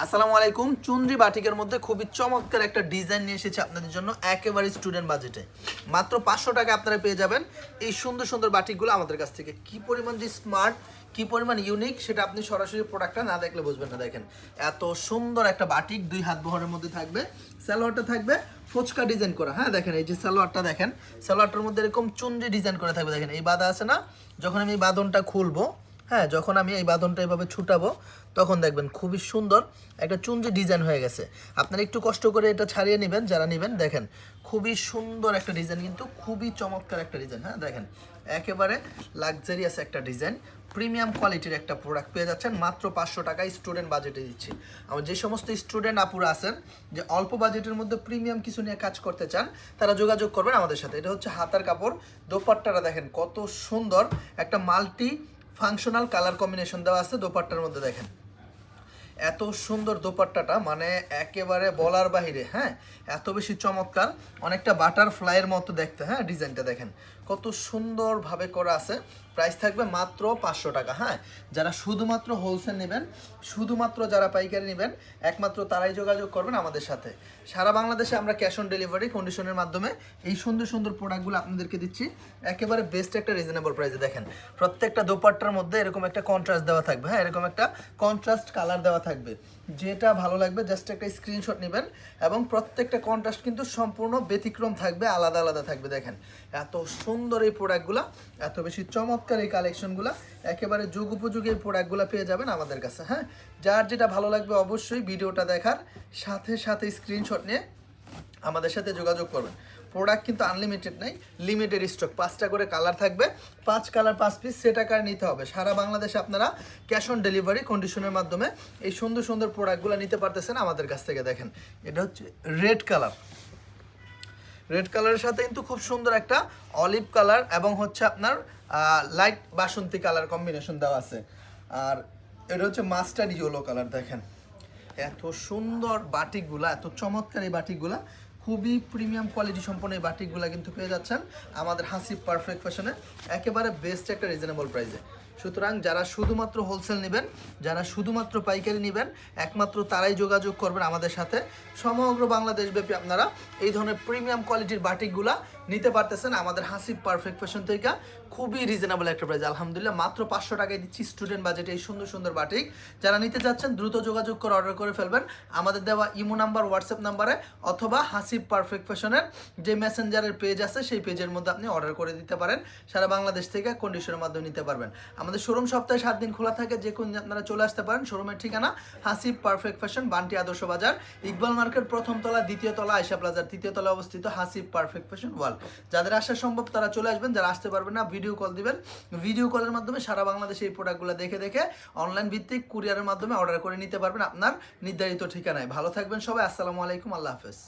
আসসালামু আলাইকুম। চুনরি বাটিকের মধ্যে খুবই চমৎকার একটা ডিজাইন নিয়ে এসেছে আপনাদের জন্য, একেবারে স্টুডেন্ট বাজেটে মাত্র পাঁচশো টাকা আপনারা পেয়ে যাবেন এই সুন্দর সুন্দর বাটিকগুলো আমাদের কাছ থেকে। কি পরিমাণ যে স্মার্ট কি পরিমাণ ইউনিক সেটা আপনি সরাসরি প্রোডাক্টটা না দেখলে বুঝবেন না। দেখেন, এত সুন্দর একটা বাটিক দুই হাত বহরের মধ্যে থাকবে, সালোয়ারটা থাকবে ফুচকা ডিজাইন করা। হ্যাঁ দেখেন, এই যে সালোয়ারটা দেখেন, সালোয়ারটার মধ্যে এরকম চুনরি ডিজাইন করে থাকবে। দেখেন, এই বাদা আছে না? যখন আমি এই বাদনটা খুলবো হ্যাঁ যখন আমি এই বাঁধনটা এভাবে ছুটাবো, তখন দেখবেন খুবই সুন্দর একটা চুনজি ডিজাইন হয়ে গেছে। আপনারা একটু কষ্ট করে এটা ছাড়িয়ে নেবেন, যারা নেবেন, দেখেন খুবই সুন্দর একটা ডিজাইন, কিন্তু খুবই চমৎকার একটা ডিজাইন হ্যাঁ দেখেন। একেবারে লাক্সারিয়াস একটা ডিজাইন প্রিমিয়াম কোয়ালিটির একটা প্রোডাক্ট পেয়ে যাচ্ছেন, মাত্র পাঁচশো টাকায় স্টুডেন্ট বাজেটে দিচ্ছি। আমার যে সমস্ত স্টুডেন্ট আপুরা আছেন, যে অল্প বাজেটের মধ্যে প্রিমিয়াম কিছু নিয়ে কাজ করতে চান, তারা যোগাযোগ করবেন আমাদের সাথে। এটা হচ্ছে হাতার কাপড় দোপাট্টারা দেখেন কত সুন্দর, একটা মাল্টি ফাংশনাল কালার কম্বিনেশন দেওয়া আছে দোপাট্টার মধ্যে দেখেন। এত সুন্দর দোপাট্টাটা মানে একেবারে বলার বাহিরে হ্যাঁ? এত বেশি চমৎকার, অনেকটা বাটারফ্লাইয়ের মতো দেখতে হ্যাঁ ডিজাইনটা দেখেন। কত সুন্দরভাবে করা আছে, প্রাইস থাকবে মাত্র পাঁচশো টাকা হ্যাঁ? যারা শুধুমাত্র হোলসেল নেবেন, শুধুমাত্র যারা পাইকারি নেবেন, একমাত্র তারাই যোগাযোগ করবেন আমাদের সাথে। সারা বাংলাদেশে আমরা ক্যাশ অন ডেলিভারি কন্ডিশনের মাধ্যমে এই সুন্দর সুন্দর প্রোডাক্টগুলো আপনাদেরকে দিচ্ছি, একেবারে বেস্ট একটা রিজনেবল প্রাইসে দেখেন। প্রত্যেকটা দোপাট্টার মধ্যে এরকম একটা কন্ট্রাস্ট দেওয়া থাকবে হ্যাঁ? এরকম একটা কন্ট্রাস্ট কালার দেওয়া থাকবে। যেটা ভালো লাগবে জাস্ট একটা স্ক্রিনশট নেবেন এবং প্রত্যেকটা কন্ট্রাস্ট কিন্তু সম্পূর্ণ ব্যতিক্রম থাকবে, আলাদা আলাদা থাকবে, দেখেন। এত সুন্দর এই প্রোডাক্টগুলো এত বেশি চমৎকার এই কালেকশনগুলো একেবারে যুগ উপযোগী এই প্রোডাক্টগুলো পেয়ে যাবেন আমাদের কাছে হ্যাঁ? যার যেটা ভালো লাগবে অবশ্যই ভিডিওটা দেখার সাথে সাথে স্ক্রিনশট নিয়ে আমাদের সাথে যোগাযোগ করবেন। প্রোডাক্ট কিন্তু আনলিমিটেড নাই লিমিটেড স্টক পাঁচটা করে কালার থাকবে, পাঁচ কালার পাঁচ পিস সে টাকায় নিতে হবে। সারা বাংলাদেশে আপনারা ক্যাশ অন ডেলিভারি কন্ডিশনের মাধ্যমে এই সুন্দর সুন্দর প্রোডাক্টগুলো নিতে পারতেছেন আমাদের কাছ থেকে দেখেন। এটা হচ্ছে রেড কালার রেড কালারের সাথে কিন্তু খুব সুন্দর একটা অলিভ কালার এবং হচ্ছে আপনার লাইট বাসন্তী কালার কম্বিনেশন দেওয়া আছে। আর এটা হচ্ছে মাস্টার ইয়েলো কালার দেখেন। এত সুন্দর বাটিকগুলা, এত চমৎকার এই বাটিকগুলা খুবই প্রিমিয়াম কোয়ালিটি সম্পন্ন এই বাটিকগুলো কিন্তু পেয়ে যাচ্ছেন। আমাদের হাসি পারফেক্ট ফ্যাশনে একেবারে বেস্ট একটা রিজনেবল প্রাইসে সুতরাং যারা শুধুমাত্র হোলসেল নেবেন, যারা শুধুমাত্র পাইকারি নেবেন, একমাত্র তারাই যোগাযোগ করবেন আমাদের সাথে। সমগ্র বাংলাদেশব্যাপী আপনারা এই ধরনের প্রিমিয়াম কোয়ালিটির বাটিকগুলা নিতে পারতেছেন আমাদের হাসিব পারফেক্ট ফ্যাশন থেকে। খুবই রিজনেবল একটা প্রাইস আলহামদুলিল্লাহ। মাত্র পাঁচশো টাকায় দিচ্ছি স্টুডেন্ট বাজেটে এই সুন্দর সুন্দর বাটিক। যারা নিতে চাচ্ছেন, দ্রুত যোগাযোগ করে অর্ডার করে ফেলবেন। আমাদের দেওয়া ইমো নাম্বার হোয়াটসঅ্যাপ নাম্বারে অথবা হাসিব পারফেক্ট ফ্যাশনের যে মেসেঞ্জারের পেজ আছে, সেই পেজের মধ্যে আপনি অর্ডার করে দিতে পারেন। সারা বাংলাদেশ থেকে কন্ডিশনের মাধ্যমে নিতে পারবেন। আমাদের শোরুম সপ্তাহে সাত দিন খোলা থাকে, যে কোন আপনারা চলে আসতে পারেন। শোরুমের ঠিকানা হাসিব পারফেক্ট ফ্যাশন, বান্টি আদর্শ বাজার, ইকবাল মার্কেট, প্রথম তলা, দ্বিতীয় তলা আয়সা প্লাজার তৃতীয় তলা অবস্থিত হাসিব পারফেক্ট ফ্যাশন ওয়াল। যাদের আসা সম্ভব তারা চলে আসবেন, যারা আসতে পারবেন না, ভিডিও কল দিবেন। ভিডিও কলের মাধ্যমে সারা বাংলাদেশে এই প্রোডাক্টগুলো দেখে দেখে অনলাইন ভিত্তিক কুরিয়ারের মাধ্যমে অর্ডার করে নিতে পারবেন আপনার নির্ধারিত ঠিকানায়। ভালো থাকবেন সবাই, আসসালামু আলাইকুম, আল্লাহ হাফেজ।